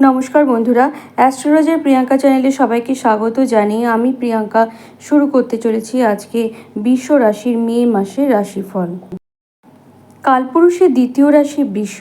নমস্কার বন্ধুরা, অ্যাস্ট্রোলজার প্রিয়াঙ্কা চ্যানেলে সবাইকে স্বাগত জানিয়ে আমি প্রিয়াঙ্কা শুরু করতে চলেছি আজকে বিশ্ব রাশির মে মাসের রাশিফল। কালপুরুষের দ্বিতীয় রাশি বিশ্ব।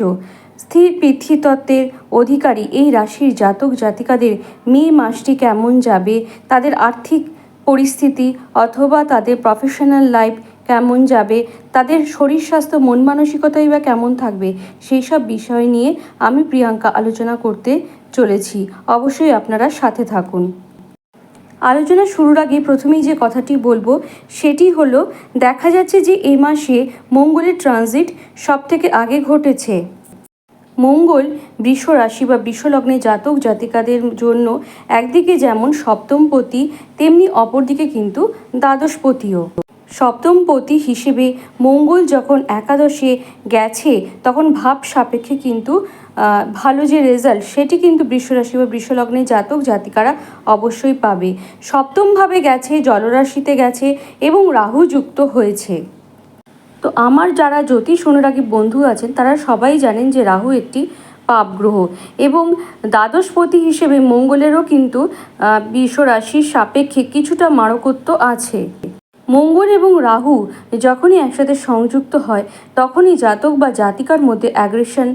স্থির পৃথ্বীতত্ত্বের অধিকারী এই রাশির জাতক জাতিকাদের মে মাসটি কেমন যাবে, তাদের আর্থিক পরিস্থিতি অথবা তাদের প্রফেশনাল লাইফ কেমন যাবে? তাদের শরীর স্বাস্থ্য, মন মানসিকতাই বা কেমন থাকবে? সেই সব বিষয় নিয়ে আমি প্রিয়াঙ্কা আলোচনা করতে চলেছি। অবশ্যই আপনারা সাথে থাকুন। আলোচনা শুরুর আগে প্রথমেই যে কথাটি বলব, সেটি হলো, দেখা যাচ্ছে যে এই মাসে মঙ্গলের ট্রানজিট সব থেকে আগে ঘটেছে। মঙ্গল বৃষ রাশি বা বৃষলগ্নে জাতক জাতিকাদের জন্য একদিকে যেমন সপ্তমপতি, তেমনি অপরদিকে কিন্তু দ্বাদশপতিও। সপ্তমপতি হিসেবে মঙ্গল যখন একাদশে গেছে, তখন ভাব সাপেক্ষে কিন্তু ভালো যে রেজাল্ট সেটি কিন্তু বৃষরাশি বা বৃষলগ্নে জাতক জাতিকারা অবশ্যই পাবে। সপ্তমভাবে গেছে, জলরাশিতে গেছে এবং রাহু যুক্ত হয়েছে। তো আমার যারা জ্যোতিষ অনুরাগী বন্ধু আছেন, তারা সবাই জানেন যে রাহু একটি পাপ গ্রহ এবং দ্বাদশপতি হিসেবে মঙ্গলেরও কিন্তু বিশ্বরাশির সাপেক্ষে কিছুটা মারকত্ব আছে। মঙ্গল এবং রাহু যখনই একসাথে সংযুক্ত হয়, তখনই জাতক বা জাতিকার মধ্যে অ্যাগ্রেশন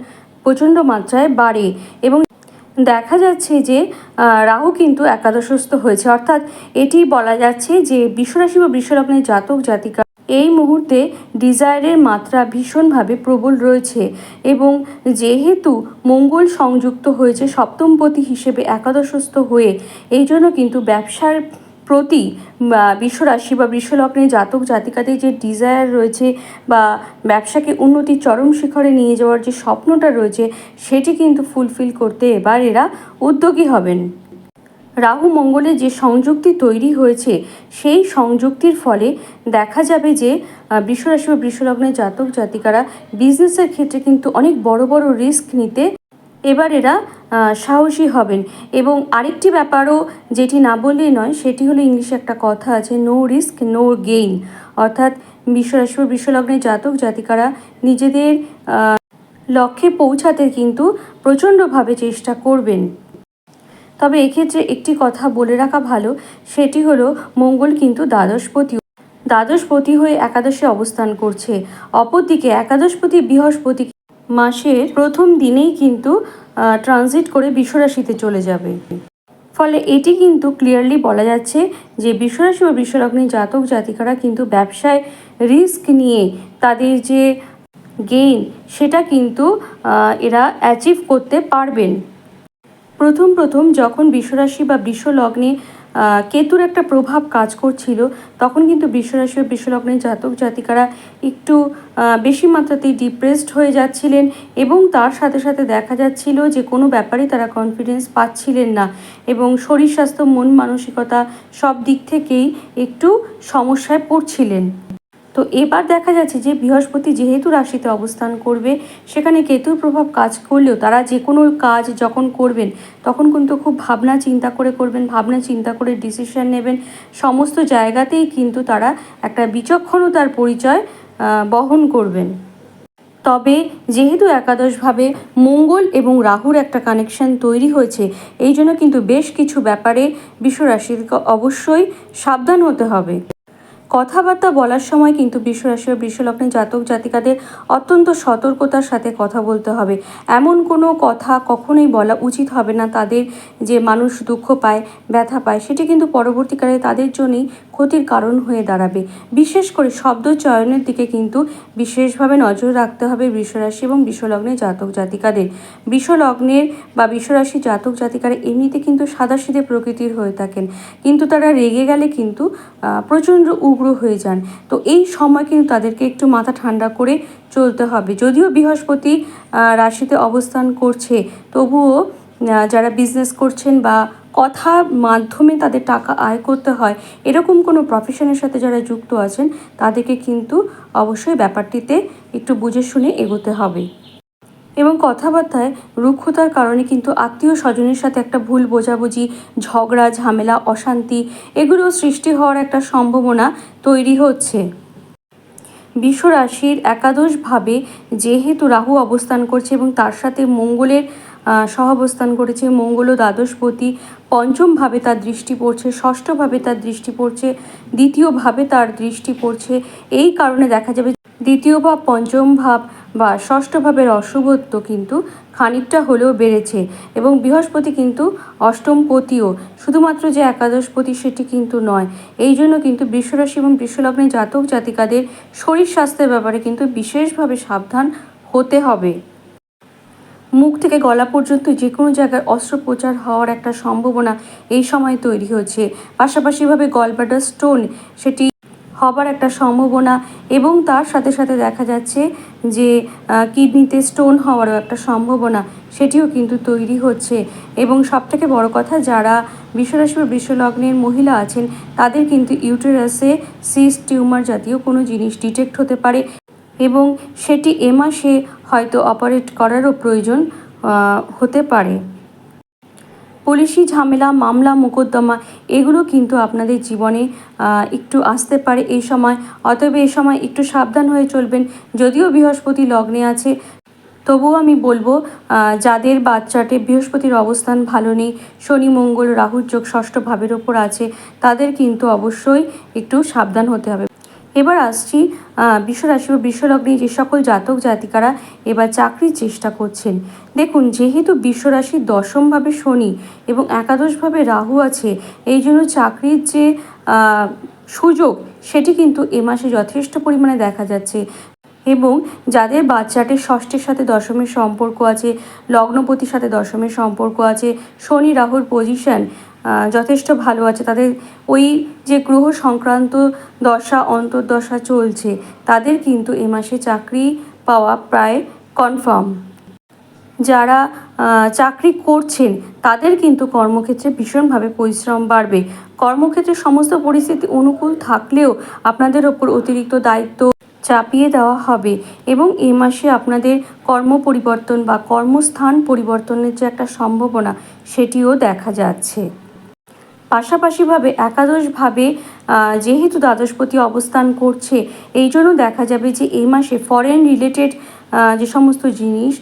প্রচণ্ড মাত্রায় বাড়ে এবং দেখা যাচ্ছে যে রাহু কিন্তু একাদশস্থ হয়েছে। অর্থাৎ এটি বলা যাচ্ছে যে, বিশ্বরাশি বা বিশ্বলগ্নের জাতক, জাতিকা এই মুহূর্তে ডিজায়ারের মাত্রা ভীষণভাবে প্রবল রয়েছে এবং যেহেতু মঙ্গল সংযুক্ত হয়েছে সপ্তমপতি হিসেবে একাদশস্থ হয়ে এই জন্য কিন্তু ব্যবসার প্রতি বিশ্বরাশি বা বিশ্বলগ্নে জাতক জাতিকাদের যে ডিজায়ার রয়েছে বা ব্যবসাকে উন্নতির চরম শিখরে নিয়ে যাওয়ার যে স্বপ্নটা রয়েছে সেটি কিন্তু ফুলফিল করতে এবার এরা উদ্যোগী হবেন। রাহু মঙ্গলে যে সংযুক্তি তৈরি হয়েছে সেই সংযুক্তির ফলে দেখা যাবে যে আহ, বৃষরাশি বা বৃষলগ্নের জাতক জাতিকারা বিজনেসের ক্ষেত্রে কিন্তু অনেক বড় বড় রিস্ক নিতে এবার এরা সাহসী হবেন। এবং আরেকটি ব্যাপারও যেটি না বললেই নয়, সেটি হলো ইংলিশে একটা কথা আছে নো রিস্ক নো গেইন অর্থাৎ বিশ্বরাশি বা বৃষলগ্নের জাতক জাতিকারা নিজেদের লক্ষ্যে পৌঁছাতে কিন্তু প্রচণ্ডভাবে চেষ্টা করবেন। তবে এক্ষেত্রে একটি কথা বলে রাখা ভালো, সেটি হলো মঙ্গল কিন্তু দ্বাদশপতি দ্বাদশপতি হয়ে একাদশে অবস্থান করছে। অপরদিকে একাদশপতি বৃহস্পতি মাসের প্রথম দিনেই কিন্তু ট্রানজিট করে বিশ্বরাশিতে চলে যাবে। ফলে এটি কিন্তু ক্লিয়ারলি বলা যাচ্ছে যে বিশ্বরাশি বা বিশ্বলগ্নের জাতক জাতিকারা কিন্তু ব্যবসায় রিস্ক নিয়ে তাদের যে গেইন সেটা কিন্তু এরা অ্যাচিভ করতে পারবেন। প্রথম প্রথম যখন বিশ্বরাশি বা বিশ্বলগ্নে কেতুর একটা প্রভাব কাজ করছিল, তখন কিন্তু বিশ্বরাশি ও বিশ্বলগ্নের জাতক জাতিকারা একটু বেশি মাত্রাতেই ডিপ্রেসড হয়ে যাচ্ছিলেন এবং তার সাথে সাথে দেখা যাচ্ছিল যে কোনো ব্যাপারে তারা কনফিডেন্স পাচ্ছিলেন না এবং শরীর স্বাস্থ্য, মন মানসিকতা সব দিক থেকেই একটু সমস্যায় পড়ছিলেন। তো এবার দেখা যাচ্ছে যে বৃহস্পতি যেহেতু রাশিতে অবস্থান করবে, সেখানে কেতুর প্রভাব কাজ করলেও তারা যে কোনো কাজ যখন করবেন, তখন কিন্তু খুব ভাবনা চিন্তা করে করবেন, ভাবনা চিন্তা করে ডিসিশন নেবেন। সমস্ত জায়গাতেই কিন্তু তারা একটা বিচক্ষণতার পরিচয় বহন করবেন। তবে যেহেতু একাদশভাবে মঙ্গল এবং রাহুর একটা কানেকশন তৈরি হয়েছে, এই জন্য কিন্তু বেশ কিছু ব্যাপারে বিশ্বরাশিকে অবশ্যই সাবধান হতে হবে। কথাবার্তা বলার সময় কিন্তু বিশ্বরাশি ও বিশ্বলগ্নের জাতক জাতিকাদের অত্যন্ত সতর্কতার সাথে কথা বলতে হবে। এমন কোনো কথা কখনোই বলা উচিত হবে না। তাদের যে মানুষ দুঃখ পায়, ব্যথা পায়, সেটি কিন্তু পরবর্তীকালে তাদের জন্যই ক্ষতির কারণ হয়ে দাঁড়াবে। বিশেষ করে শব্দ চয়নের দিকে কিন্তু বিশেষভাবে নজর রাখতে হবে বিশ্বরাশি এবং বিশ্বলগ্নের জাতক জাতিকাদের। বিশ্বলগ্নের বা বিশ্বরাশি জাতক জাতিকারা এমনিতে কিন্তু সাদাসিধে প্রকৃতির হয়ে থাকেন। কিন্তু তারা রেগে গেলে কিন্তু প্রচণ্ড উগ্র হয়ে যান। তো এই সময় কিন্তু তাদেরকে একটু মাথা ঠান্ডা করে চলতে হবে। যদিও বৃহস্পতি রাশিতে অবস্থান করছে, তবুও যারা বিজনেস করছেন বা কথার মাধ্যমে তাদের টাকা আয় করতে হয়, এরকম কোনো প্রফেশনের সাথে যারা যুক্ত আছেন, তাদেরকে কিন্তু অবশ্যই ব্যাপারটিতে একটু বুঝে শুনে এগোতে হবে। এবং কথাবার্তায় রুক্ষতার কারণে কিন্তু আত্মীয় স্বজনের সাথে একটা ভুল বোঝাবুঝি, ঝগড়া, ঝামেলা, অশান্তি এগুলো সৃষ্টি হওয়ার একটা সম্ভাবনা তৈরি হচ্ছে। বিশ্বরাশির একাদশভাবে যেহেতু রাহু অবস্থান করছে এবং তার সাথে মঙ্গলের সহাবস্থান করেছে, মঙ্গল ও দ্বাদশপতি, পঞ্চমভাবে তার দৃষ্টি পড়ছে, ষষ্ঠভাবে তার দৃষ্টি পড়ছে, দ্বিতীয়ভাবে তার দৃষ্টি পড়ছে, এই কারণে দেখা যাবে দ্বিতীয় ভাব, পঞ্চম ভাব বা ষষ্ঠ ভাবের অশুভত্ব কিন্তু খানিকটা হলেও বেড়েছে এবং বৃহস্পতি কিন্তু অষ্টমপতিও শুধুমাত্র যে একাদশপতি সেটি কিন্তু নয়, এই জন্য কিন্তু বৃষরাশি এবং বৃষলগ্নের জাতক জাতিকাদের শরীর স্বাস্থ্যের ব্যাপারে কিন্তু বিশেষভাবে সাবধান হতে হবে। মুখ থেকে গলা পর্যন্ত যে কোনো জায়গায় অস্ত্রোপচার হওয়ার একটা সম্ভাবনা এই সময় তৈরি হচ্ছে। পাশাপাশিভাবে গলব্লাডার স্টোন সেটি হবার একটা সম্ভাবনা এবং তার সাথে সাথে দেখা যাচ্ছে যে কিডনিতে স্টোন হওয়ারও একটা সম্ভাবনা সেটিও কিন্তু তৈরি হচ্ছে। এবং সবথেকে বড় কথা, যারা বিশ্বরাশি বা বিশ্বলগ্নের মহিলা আছেন, তাদের কিন্তু ইউটেরাসে সিস টিউমার জাতীয় কোনো জিনিস ডিটেক্ট হতে পারে এবং সেটি এ মাসে হয়তো অপারেট করারও প্রয়োজন হতে পারে। পুলিশি ঝামেলা, মামলা, মোকদ্দমা, এগুলো কিন্তু আপনাদের জীবনে একটু আসতে পারে এই সময়। অতএব এই সময় একটু সাবধান হয়ে চলবেন। যদিও বৃহস্পতি লগ্নে আছে, তবুও আমি বলব যাদের বাচ্চাটে বৃহস্পতির অবস্থান ভালো নেই, শনি, মঙ্গল, রাহুর যোগ ষষ্ঠ ভাবের ওপর আছে, তাদের কিন্তু অবশ্যই একটু সাবধান হতে হবে। এবার আসছি বিশ্বরাশি বা বিশ্বলগ্নে যে সকল জাতক জাতিকারা এবার চাকরির চেষ্টা করছেন। দেখুন, যেহেতু বিশ্বরাশির দশমভাবে শনি এবং একাদশভাবে রাহু আছে, এই জন্য চাকরির যে সুযোগ সেটি কিন্তু এ মাসে যথেষ্ট পরিমাণে দেখা যাচ্ছে। এবং যাদের বাচ্চাটির ষষ্ঠের সাথে দশমের সম্পর্ক আছে, লগ্নপতির সাথে দশমের সম্পর্ক আছে, শনি রাহুর পজিশন যথেষ্ট ভালো আছে। তাদের ওই যে গ্রহ সংক্রান্ত দশা, অন্তর্দশা চলছে, তাদের কিন্তু এ মাসে চাকরি পাওয়া প্রায় কনফার্ম যারা চাকরি করছেন, তাদের কিন্তু কর্মক্ষেত্রে ভীষণভাবে পরিশ্রম বাড়বে। কর্মক্ষেত্রে সমস্ত পরিস্থিতি অনুকূল থাকলেও আপনাদের ওপর অতিরিক্ত দায়িত্ব চাপিয়ে দেওয়া হবে এবং এ মাসে আপনাদের কর্ম পরিবর্তন বা কর্মস্থান পরিবর্তনের যে একটা সম্ভাবনা, সেটিও দেখা যাচ্ছে। পাশাপাশিভাবে একাদশভাবে যেহেতু দ্বাদশপতি অবস্থান করছে, এই জন্য দেখা যাবে যে এই মাসে ফরেন রিলেটেড যে সমস্ত জিনিস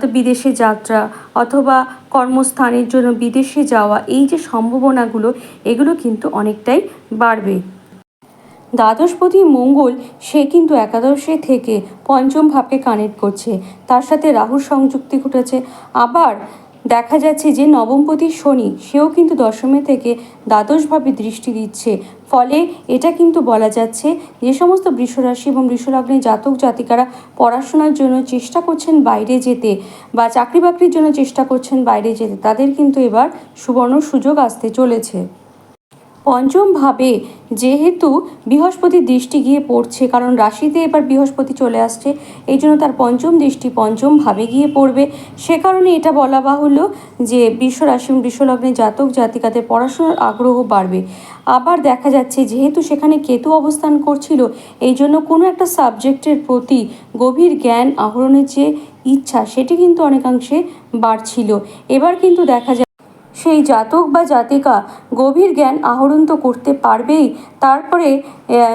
তো বিদেশে যাত্রা অথবা কর্মস্থানের জন্য বিদেশে যাওয়া, এই যে সম্ভাবনাগুলো, এগুলো কিন্তু অনেকটাই বাড়বে। দ্বাদশপতি মঙ্গল, সে কিন্তু একাদশে থেকে পঞ্চম ভাবকে কানেক্ট করছে। তার সাথে রাহুর সংযুক্তি ঘটেছে। আবার দেখা যাচ্ছে যে নবমপতি শনি, সেও কিন্তু দশমে থেকে দ্বাদশভাবে দৃষ্টি দিচ্ছে। ফলে এটা কিন্তু বলা যাচ্ছে যে সমস্ত বৃষরাশি এবং বৃষলগ্নের জাতক জাতিকারা পড়াশোনার জন্য চেষ্টা করছেন বাইরে যেতে বা চাকরি বাকরির জন্য চেষ্টা করছেন বাইরে যেতে। তাদের কিন্তু এবার সুবর্ণ সুযোগ আসতে চলেছে। পঞ্চম ভাবে যেহেতু বৃহস্পতির দৃষ্টি গিয়ে পড়ছে, কারণ রাশিতে এবার বৃহস্পতি চলে আসছে, এই জন্য তার পঞ্চম দৃষ্টি পঞ্চম ভাবে গিয়ে পড়বে। সে কারণে এটা বলা বাহুল্য যে বিশ্ব রাশি এবং বিশ্বলগ্নের জাতক জাতিকাদের পড়াশোনার আগ্রহ বাড়বে। আবার দেখা যাচ্ছে যেহেতু সেখানে কেতু অবস্থান করছিল, এই জন্য কোনো একটা সাবজেক্টের প্রতি গভীর জ্ঞান আহরণের যে ইচ্ছা, সেটি কিন্তু অনেকাংশে বাড়ছিল। এবার কিন্তু দেখা যায় সেই জাতক বা জাতিকা গভীর জ্ঞান আহরণ তো করতে পারবেই। তারপরে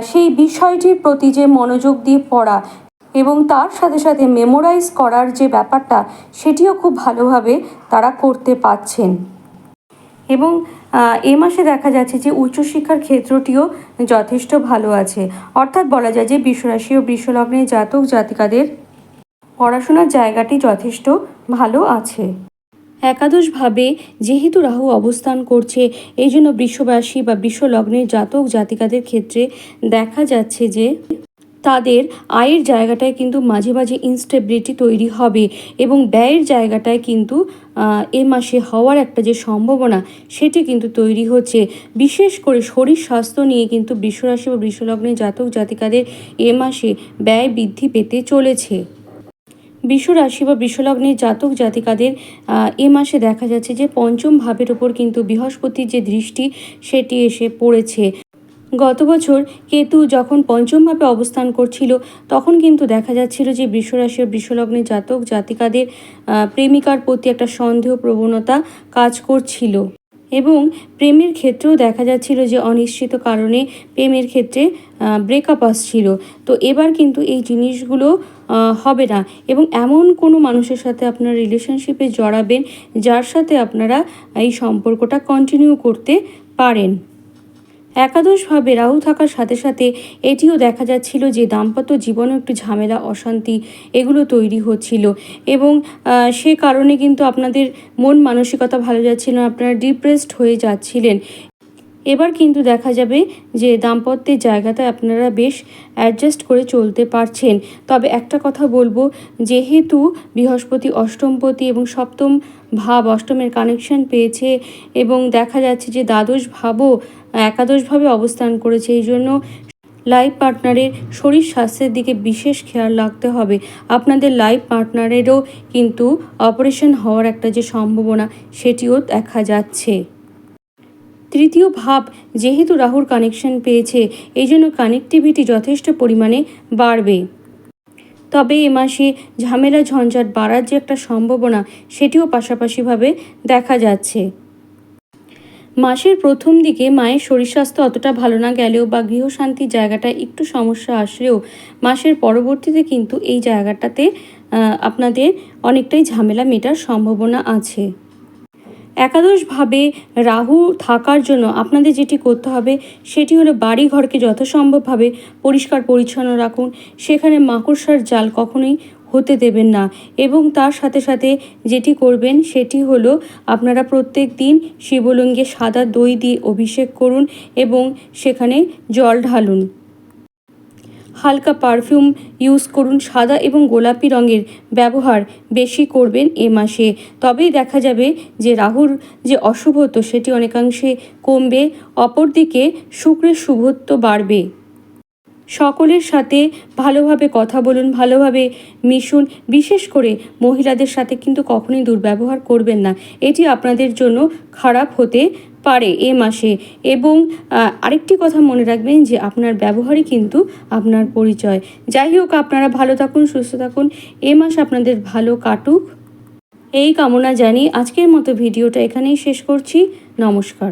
সেই বিষয়টির প্রতি যে মনোযোগ দিয়ে পড়া এবং তার সাথে সাথে মেমোরাইজ করার যে ব্যাপারটা, সেটিও খুব ভালোভাবে তারা করতে পারছেন। এবং এ মাসে দেখা যাচ্ছে যে উচ্চশিক্ষার ক্ষেত্রটিও যথেষ্ট ভালো আছে। অর্থাৎ বলা যায় যে বিশ্বরাশি ও বিশ্বলগ্নের জাতক জাতিকাদের পড়াশোনার জায়গাটি যথেষ্ট ভালো আছে। একাদশভাবে যেহেতু রাহু অবস্থান করছে এই জন্য বৃষবাসী বা বৃষলগ্নের জাতক জাতিকাদের ক্ষেত্রে দেখা যাচ্ছে যে তাদের আয়ের জায়গাটায় কিন্তু মাঝে মাঝে ইনস্টেবিলিটি তৈরি হবে এবং ব্যয়ের জায়গাটায় কিন্তু এ মাসে হওয়ার একটা যে সম্ভাবনা সেটি কিন্তু তৈরি হচ্ছে। বিশেষ করে শরীর স্বাস্থ্য নিয়ে কিন্তু বৃষরাশি বা বৃষলগ্নের জাতক জাতিকাদের এ মাসে ব্যয় বৃদ্ধি পেতে চলেছে। রাশি বা বিশ্বলগ্নের জাতক জাতিকাদের এ মাসে দেখা যাচ্ছে যে পঞ্চম ভাবের ওপর কিন্তু বৃহস্পতির যে দৃষ্টি, সেটি এসে পড়েছে। গত বছর কেতু যখন পঞ্চমভাবে অবস্থান করছিল, তখন কিন্তু দেখা যাচ্ছিল যে বৃষরাশি ও বৃষলগ্নের জাতক জাতিকাদের প্রেমিকার প্রতি একটা সন্দেহ প্রবণতা কাজ করছিল। এবং প্রেমের ক্ষেত্রেও দেখা যাচ্ছিল যে অনিশ্চিত কারণে প্রেমের ক্ষেত্রে ব্রেকআপ আসছিল। তো এবার কিন্তু এই জিনিসগুলো হবে না। এবং এমন কোনো মানুষের সাথে আপনার রিলেশনশিপে জড়াবেন, যার সাথে আপনারা এই সম্পর্কটা কন্টিনিউ করতে পারেন। একাদশভাবে রাহু থাকার সাথে সাথে এটিও দেখা যাচ্ছিল যে দাম্পত্য জীবনে একটু ঝামেলা, অশান্তি এগুলো তৈরি হচ্ছিল। এবং সে কারণে কিন্তু আপনাদের মন মানসিকতা ভালো যাচ্ছিল না, আপনারা ডিপ্রেসড হয়ে যাচ্ছিলেন। এবার কিন্তু দেখা যাবে যে দাম্পত্যের জায়গাতে আপনারা বেশ অ্যাডজাস্ট করে চলতে পারছেন। তবে একটা কথা বলব, যেহেতু বৃহস্পতি অষ্টমপতি এবং সপ্তম ভাব অষ্টমের কানেকশন পেয়েছে এবং দেখা যাচ্ছে যে দ্বাদশ ভাবও একাদশভাবে অবস্থান করেছে, এই জন্য লাইফ পার্টনারের শরীর স্বাস্থ্যের দিকে বিশেষ খেয়াল রাখতে হবে। আপনাদের লাইফ পার্টনারেরও কিন্তু অপারেশন হওয়ার একটা যে সম্ভাবনা, সেটিও দেখা যাচ্ছে। তৃতীয় ভাব, যেহেতু রাহুর কানেকশন পেয়েছে এই জন্য কানেকটিভিটি যথেষ্ট পরিমাণে বাড়বে। তবে এ মাসে ঝামেলা ঝঞ্ঝাট বাড়ার যে একটা সম্ভাবনা, সেটিও পাশাপাশিভাবে দেখা যাচ্ছে। মাসের প্রথম দিকে মায়ের শরীর স্বাস্থ্য অতটা ভালো না গেলেও বা গৃহশান্তির জায়গাটা একটু সমস্যা আসলেও, মাসের পরবর্তীতে কিন্তু এই জায়গাটাতে আপনাদের অনেকটাই ঝামেলা মেটার সম্ভাবনা আছে। একাদশভাবে রাহু থাকার জন্য আপনাদের যেটি করতে হবে, সেটি হলো বাড়ি ঘরকে যথাসম্ভবভাবে পরিষ্কার পরিচ্ছন্ন রাখুন। সেখানে মাকড়সার জাল কখনোই হতে দেবেন না। এবং তার সাথে সাথে যেটি করবেন, সেটি হলো আপনারা প্রত্যেক দিন শিবলিঙ্গে সাদা দই দিয়ে অভিষেক করুন এবং সেখানে জল ঢালুন। হালকা পারফিউম ইউজ করুন। সাদা এবং গোলাপি রঙের ব্যবহার বেশি করবেন এ মাসে। তবেই দেখা যাবে যে রাহুর যে অশুভত্ব সেটি অনেকাংশে কমবে, অপরদিকে শুক্রের শুভত্ব বাড়বে। সকলের সাথে ভালোভাবে কথা বলুন, ভালোভাবে মিশুন। বিশেষ করে মহিলাদের সাথে কিন্তু কখনোই দুর্ব্যবহার করবেন না। এটি আপনাদের জন্য খারাপ হতে পারে এ মাসে। এবং আরেকটি কথা মনে রাখবেন যে আপনার ব্যবহারই কিন্তু আপনার পরিচয়। যাই হোক, আপনারা ভালো থাকুন, সুস্থ থাকুন। এ মাস আপনাদের ভালো কাটুক। এই কামনা জানি আজকের মতো ভিডিওটা এখানেই শেষ করছি। নমস্কার।